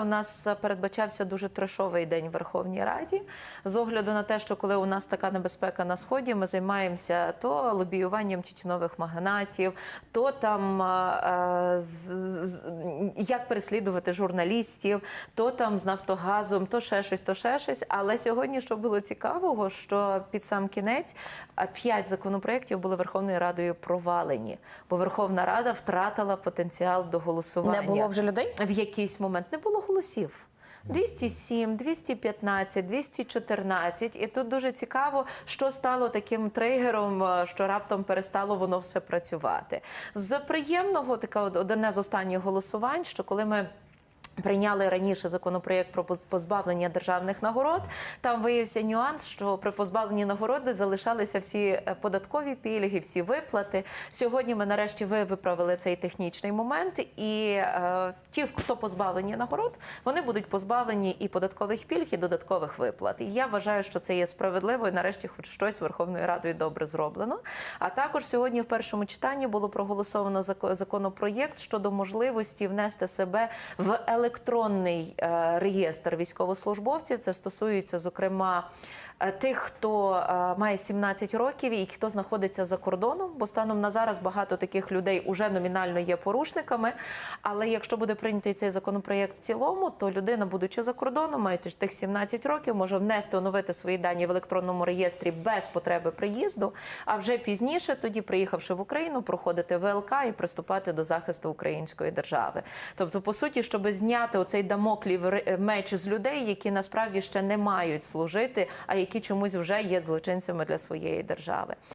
У нас передбачався дуже трешовий день в Верховній Раді з огляду на те, що коли у нас така небезпека на сході, ми займаємося то лобіюванням тютюнових магнатів, то там е, як переслідувати журналістів, то там з Нафтогазом, то ще щось, то ще щось. Але сьогодні, що було цікавого, що під сам кінець п'ять законопроєктів були Верховною Радою провалені, бо Верховна Рада втратила потенціал до голосування. Не було вже людей? в якийсь момент не було голосів. 207, 215, 214. І тут дуже цікаво, що стало таким тригером, е, що раптом перестало воно все працювати. З приємного така одне з останніх голосувань, що коли ми. Прийняли раніше законопроєкт про поз- позбавлення державних нагород. Там виявився нюанс, що при позбавленні нагороди залишалися всі е, податкові пільги, всі виплати. Сьогодні ми нарешті ви виправили цей технічний момент, і е, ті, хто позбавлені нагород, вони будуть позбавлені і податкових пільг, і додаткових виплат. І я вважаю, що це є справедливо, і нарешті, хоч щось Верховною Радою добре зроблено. А також сьогодні в першому читанні було проголосовано зако- законопроєкт щодо можливості внести себе в електронний е, реєстр військовослужбовців. Це стосується, зокрема. е, Тих, хто е, має 17 років і хто знаходиться за кордоном, бо станом на зараз багато таких людей уже номінально є порушниками. Але якщо буде прийнятий цей законопроєкт в цілому, то людина, будучи за кордоном, маючи тих 17 років, може внести оновити свої дані в електронному реєстрі без потреби приїзду. А вже пізніше, тоді приїхавши в Україну, проходити ВЛК і приступати до захисту української держави. Тобто, по суті, щоб зняти оцей дамоклів меч з людей, які насправді ще не мають служити, а які чомусь вже є злочинцями для своєї держави.